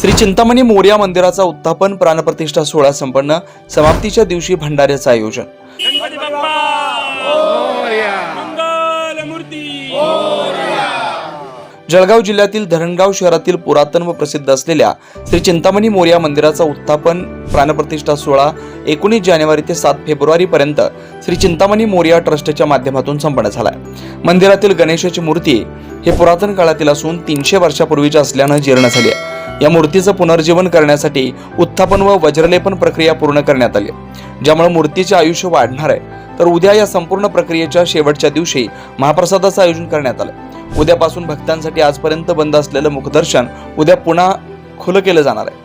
श्री चिंतामणी मोर्या मंदिराचा उत्थापन प्राणप्रतिष्ठा सोहळा संपन्न समाप्तीच्या दिवशी भंडाऱ्याचं आयोजन. जळगाव जिल्ह्यातील धरणगाव शहरातील पुरातन व प्रसिद्ध असलेल्या श्री चिंतामणी मोर्या मंदिराचा उत्थापन प्राणप्रतिष्ठा सोहळा एकोणीस जानेवारी ते सात फेब्रुवारी पर्यंत श्री चिंतामणी मोर्या ट्रस्टच्या माध्यमातून संपन्न झालाय. मंदिरातील गणेशाची मूर्ती हे पुरातन काळातील असून तीनशे वर्षापूर्वीच्या असल्यानं जीर्ण झाली आहे. या मूर्तीचं पुनर्जीवन करण्यासाठी उत्थापन व वज्रलेपन प्रक्रिया पूर्ण करण्यात आली ज्यामुळे मूर्तीचे आयुष्य वाढणार आहे तर उद्या या संपूर्ण प्रक्रियेच्या शेवटच्या दिवशी महाप्रसादाचं आयोजन करण्यात आलं उद्यापासून भक्तांसाठी आजपर्यंत बंद असलेलं मुखदर्शन उद्या पुन्हा खुलं केलं जाणार आहे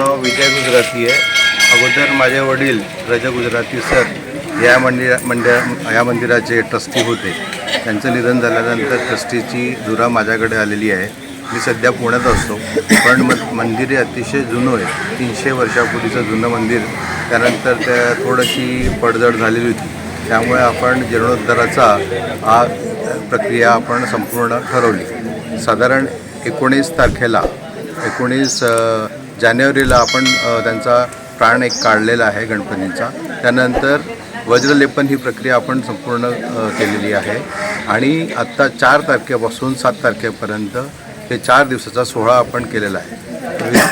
नाव विजय गुजराती आहे. अगोदर माझे वडील रजा गुजराती सर या मंदिरा मंदिरा या मंदिराचे ट्रस्टी होते. त्यांचं निधन झाल्यानंतर ट्रस्टीची धुरा माझ्याकडे आलेली आहे. मी सध्या पुण्यात असतो. पण म मंदिर हे अतिशय जुनं आहे. तीनशे वर्षापूर्वीचं जुनं मंदिर. त्यानंतर त्या थोडीशी पडझड झालेली होती. त्यामुळे आपण जीर्णोद्धाराचा हा प्रक्रिया आपण संपूर्ण ठरवली. साधारण एकोणीस तारखेला एकोणीस जानेवारीला आपण त्यांचा प्राण एक काढलेला आहे गणपतींचा. त्यानंतर वज्रलेपन ही प्रक्रिया आपण संपूर्ण केलेली आहे. आणि आत्ता चार तारखेपासून सात तारखेपर्यंत हे चार दिवसाचा सोहळा आपण केलेला आहे.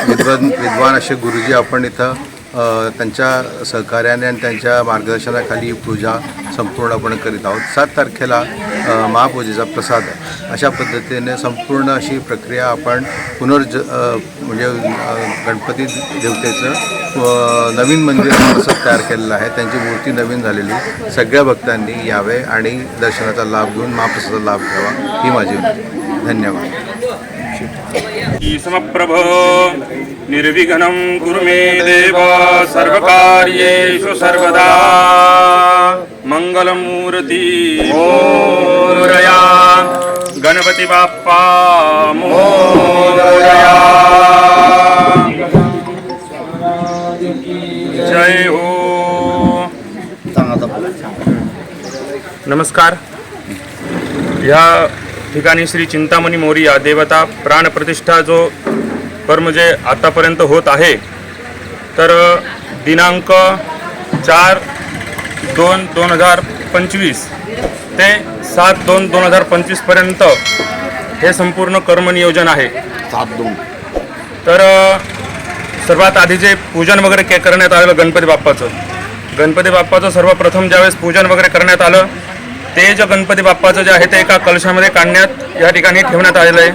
विद्वान विद्वान असे गुरुजी आपण इथं त्यांच्या सहकार्याने आणि त्यांच्या मार्गदर्शनाखाली पूजा संपूर्णपणे करीत आहोत. सात तारखेला महापूजेचा प्रसाद अशा पद्धतीने संपूर्ण अशी प्रक्रिया आपण पुनर्ज म्हणजे गणपती देवतेचं नवीन मंदिर प्रसाद तयार केलेलं आहे. त्यांची मूर्ती नवीन झालेली. सगळ्या भक्तांनी यावे आणि दर्शनाचा लाभ घेऊन महाप्रसादाचा लाभ घ्यावा. ही माझी धन्यवाद. समप्रभ निर्विघ्नं कुरु मे देव सर्वकार्येषु सर्वदा मङ्गलमूर्ति मोरया गणपति बाप्पा मोरया जय हो। नमस्कार. या ठिकाणी श्री चिंतामणी मोरिया देवता प्राणप्रतिष्ठा जो कर्म जे आतापर्यंत होत आहे तर दिनांक चार दोन दोन हजार पंचवीस ते सात दोन दोन हजार पंचवीसपर्यंत हे संपूर्ण कर्मनियोजन आहे. सात दोन. तर सर्वात आधी जे पूजन वगैरे के करण्यात आलं गणपती बाप्पाचं. गणपती बाप्पाचं सर्वप्रथम ज्यावेळेस पूजन वगैरे करण्यात आलं ते जे गणपती बाप्पाचं जे आहे ते एका कलशामध्ये काढण्यात या ठिकाणी ठेवण्यात आलेलं आहे.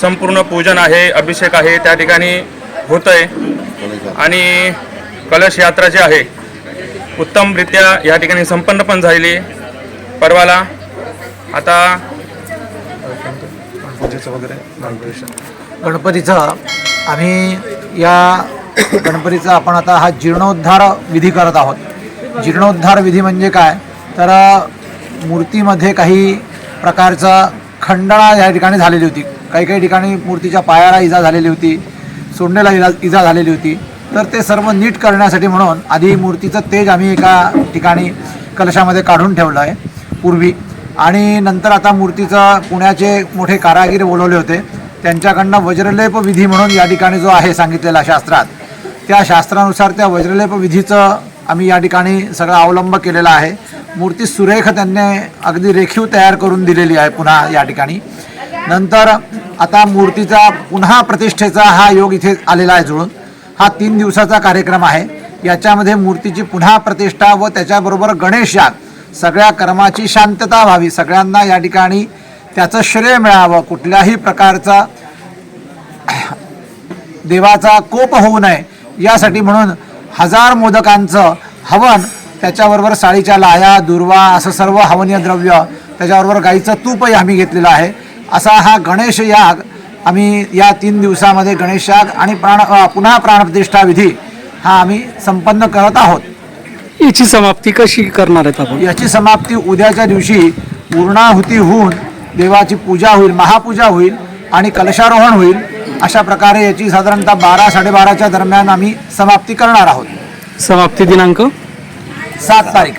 संपूर्ण पूजन आहे अभिषेक आहे त्या ठिकाणी होतं आहे आणि कलश यात्रा जी आहे उत्तमरित्या या ठिकाणी संपन्न पण झालेली. परवाला आता गणपतीचा आम्ही या गणपतीचा आपण आता हा जीर्णोद्धार विधी करत आहोत. जीर्णोद्धार विधी म्हणजे काय? तर मूर्तीमध्ये काही प्रकारचा खंडणा या ठिकाणी झालेली होती. काही काही ठिकाणी मूर्तीच्या पायाला इजा झालेली होती सोंडेला इजा इजा झालेली होती. तर ते सर्व नीट करण्यासाठी म्हणून आधी मूर्तीचं तेज आम्ही एका ठिकाणी कलशामध्ये काढून ठेवलं आहे पूर्वी. आणि नंतर आता मूर्तीचं पुण्याचे मोठे कारागीर बोलवले होते. त्यांच्याकडनं वज्रलेप विधी म्हणून या ठिकाणी जो आहे सांगितलेला शास्त्रात. त्या शास्त्रानुसार त्या वज्रलेप विधीचं आम्ही या ठिकाणी सगळा अवलंब केलेला आहे. मूर्ती सुरेख त्यांनी अगदी रेखीव तयार करून दिलेली आहे पुन्हा या ठिकाणी. नंतर आता मूर्तीचा पुन्हा प्रतिष्ठेचा हा योग इथे आलेला आहे जुळून. हा तीन दिवसाचा कार्यक्रम आहे. याच्यामध्ये मूर्तीची पुन्हा प्रतिष्ठा व त्याच्याबरोबर गणेश याग सगळ्या कर्माची शांतता व्हावी. सगळ्यांना या ठिकाणी त्याचं श्रेय मिळावं. कुठल्याही प्रकारचा देवाचा कोप होऊ नये. यासाठी म्हणून हजार मोदकांचं हवन त्याच्याबरोबर साळीच्या लाया दुर्वा असं सर्व हवनीय द्रव्य त्याच्याबरोबर गाईचं तूपही आम्ही घेतलेलं आहे. असा हा गणेश याग आम्ही या तीन दिवसामध्ये गणेश याग आणि प्राण पुन्हा प्राणप्रतिष्ठा विधी हा आम्ही संपन्न करत आहोत. याची समाप्ती कशी करणार आहेत आपण? याची समाप्ती उद्याच्या दिवशी पूर्णाहुती होऊन देवाची पूजा होईल महापूजा होईल आणि कलशारोहण होईल. अशा प्रकारे याची साधारणतः बारा साडेबाराच्या दरम्यान आम्ही समाप्ती करणार आहोत. समाप्ती दिनांक? सात तारीख.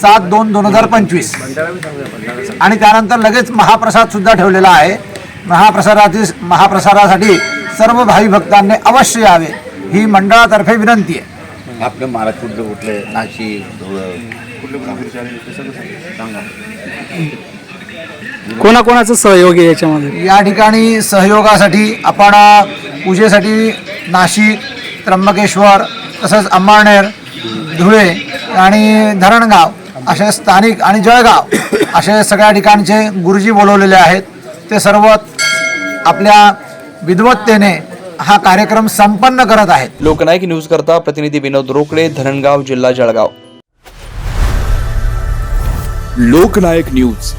सात दोन दोन हजार पंचवीस. आणि त्यानंतर लगेच महाप्रसाद सुद्धा ठेवलेला आहे. महाप्रसादाची महाप्रसादासाठी सर्व भावी भक्तांनी अवश्य यावे. ही मंडळातर्फे विनंती आहे. आपलं महाराज कुठलं कुठले? नाशिक धुळं. कोणाकोणाचा सहयोग आहे याच्यामध्ये? या ठिकाणी सहयोगासाठी आपण पूजेसाठी नाशिक त्र्यंबकेश्वर तसंच अंमळनेर धुळे आणि धरणगाव असे स्थानिक आणि जळगाव असे सगळ्या ठिकाणचे गुरुजी बोलवलेले आहेत. ते सर्व आपल्या विद्वत्तेने हा कार्यक्रम संपन्न करत आहेत. लोकनायक न्यूज करता प्रतिनिधी विनोद रोकडे धरणगाव जिल्हा जळगाव. लोकनायक न्यूज.